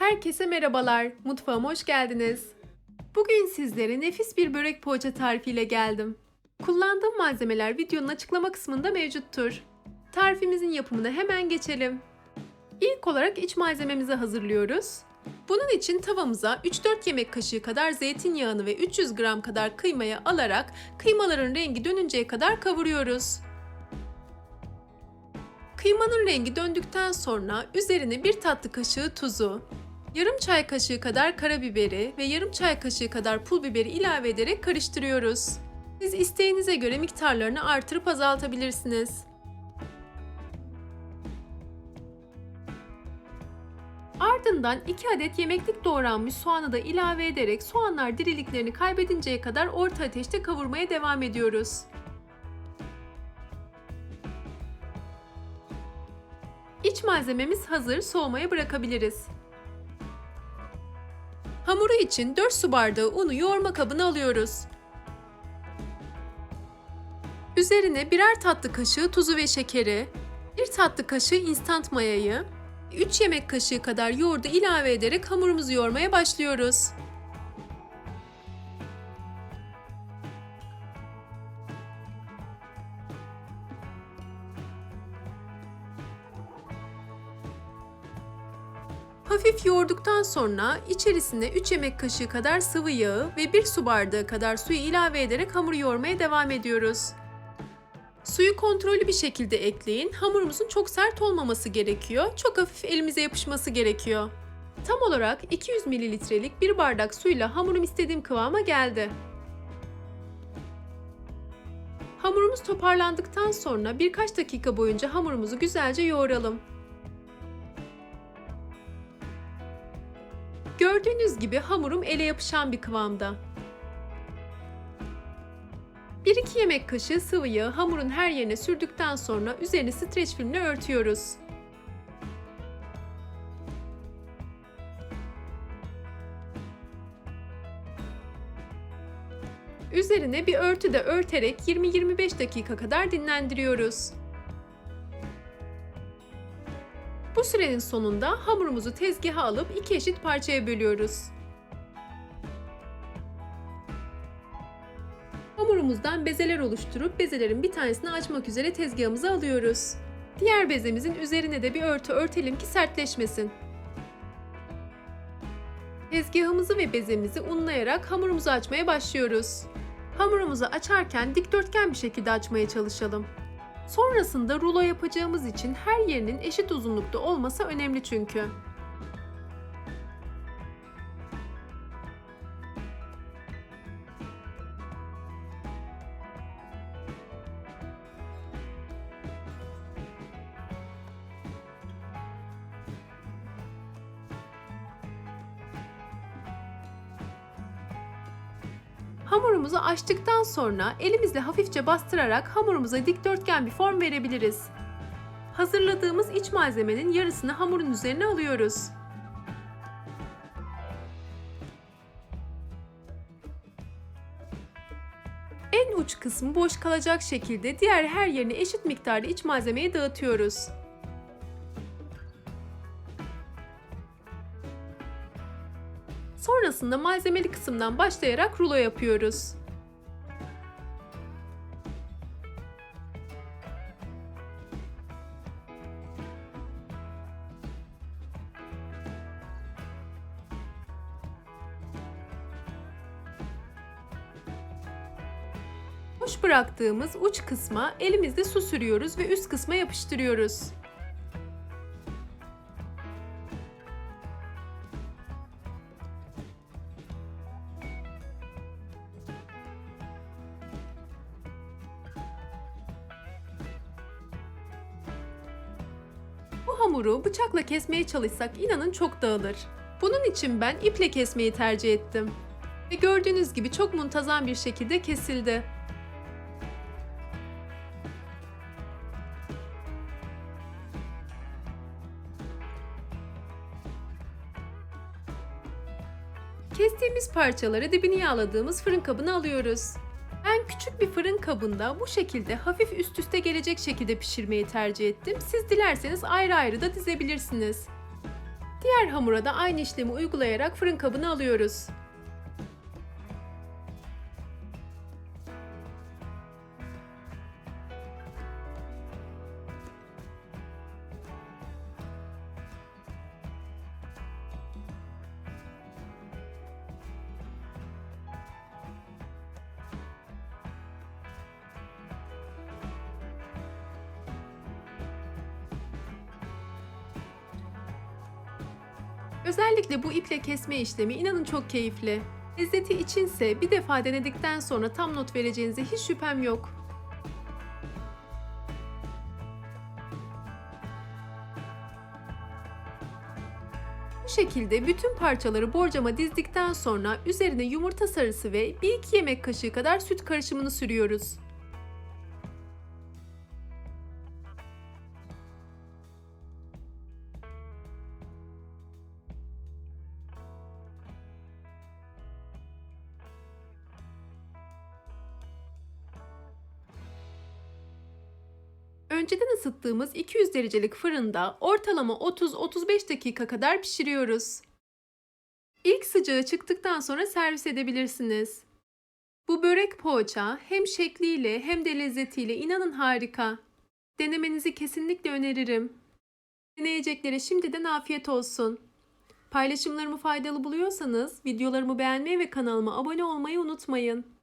Herkese merhabalar, mutfağıma hoş geldiniz. Bugün sizlere nefis bir börek poğaça tarifiyle geldim. Kullandığım malzemeler videonun açıklama kısmında mevcuttur. Tarifimizin yapımına hemen geçelim. İlk olarak iç malzememizi hazırlıyoruz. Bunun için tavamıza 3-4 yemek kaşığı kadar zeytinyağını ve 300 gram kadar kıymayı alarak kıymaların rengi dönünceye kadar kavuruyoruz. Kıymanın rengi döndükten sonra üzerine bir tatlı kaşığı tuzu, yarım çay kaşığı kadar karabiberi ve yarım çay kaşığı kadar pul biberi ilave ederek karıştırıyoruz. Siz isteğinize göre miktarlarını artırıp azaltabilirsiniz. Ardından 2 adet yemeklik doğranmış soğanı da ilave ederek soğanlar diriliklerini kaybedinceye kadar orta ateşte kavurmaya devam ediyoruz. İç malzememiz hazır, soğumaya bırakabiliriz. Hamuru için 4 su bardağı unu yoğurma kabına alıyoruz. Üzerine birer tatlı kaşığı tuzu ve şekeri, 1 tatlı kaşığı instant mayayı, 3 yemek kaşığı kadar yoğurdu ilave ederek hamurumuzu yoğurmaya başlıyoruz. Hafif yoğurduktan sonra içerisine 3 yemek kaşığı kadar sıvı yağı ve 1 su bardağı kadar suyu ilave ederek hamuru yoğurmaya devam ediyoruz. Suyu kontrollü bir şekilde ekleyin. Hamurumuzun çok sert olmaması gerekiyor. Çok hafif elimize yapışması gerekiyor. Tam olarak 200 mililitrelik bir bardak suyla hamurum istediğim kıvama geldi. Hamurumuz toparlandıktan sonra birkaç dakika boyunca hamurumuzu güzelce yoğuralım. Gördüğünüz gibi hamurum ele yapışan bir kıvamda. 1-2 yemek kaşığı sıvı yağı hamurun her yerine sürdükten sonra üzerini streç filmle örtüyoruz. Üzerine bir örtü de örterek 20-25 dakika kadar dinlendiriyoruz. Bu sürenin sonunda hamurumuzu tezgaha alıp iki eşit parçaya bölüyoruz. Hamurumuzdan bezeler oluşturup bezelerin bir tanesini açmak üzere tezgahımıza alıyoruz. Diğer bezemizin üzerine de bir örtü örtelim ki sertleşmesin. Tezgahımızı ve bezemizi unlayarak hamurumuzu açmaya başlıyoruz. Hamurumuzu açarken dikdörtgen bir şekilde açmaya çalışalım. Sonrasında rulo yapacağımız için her yerinin eşit uzunlukta olması önemli çünkü. Hamurumuzu açtıktan sonra elimizle hafifçe bastırarak hamurumuza dikdörtgen bir form verebiliriz. Hazırladığımız iç malzemenin yarısını hamurun üzerine alıyoruz. En uç kısmı boş kalacak şekilde diğer her yerine eşit miktarda iç malzemeyi dağıtıyoruz. Sonrasında malzemeli kısımdan başlayarak rulo yapıyoruz. Boş bıraktığımız uç kısma elimizde su sürüyoruz ve üst kısma yapıştırıyoruz. Hamuru bıçakla kesmeye çalışsak inanın çok dağılır. Bunun için ben iple kesmeyi tercih ettim. Ve gördüğünüz gibi çok muntazam bir şekilde kesildi. Kestiğimiz parçaları dibini yağladığımız fırın kabına alıyoruz. Küçük bir fırın kabında bu şekilde hafif üst üste gelecek şekilde pişirmeyi tercih ettim. Siz dilerseniz ayrı ayrı da dizebilirsiniz. Diğer hamura da aynı işlemi uygulayarak fırın kabına alıyoruz. Özellikle bu iple kesme işlemi inanın çok keyifli. Lezzeti içinse bir defa denedikten sonra tam not vereceğinize hiç şüphem yok. Bu şekilde bütün parçaları borcama dizdikten sonra üzerine yumurta sarısı ve 1-2 yemek kaşığı kadar süt karışımını sürüyoruz. Önceden ısıttığımız 200 derecelik fırında ortalama 30-35 dakika kadar pişiriyoruz. İlk sıcağı çıktıktan sonra servis edebilirsiniz. Bu börek poğaça hem şekliyle hem de lezzetiyle inanın harika. Denemenizi kesinlikle öneririm. Deneyeceklere şimdiden afiyet olsun. Paylaşımlarımı faydalı buluyorsanız videolarımı beğenmeyi ve kanalıma abone olmayı unutmayın.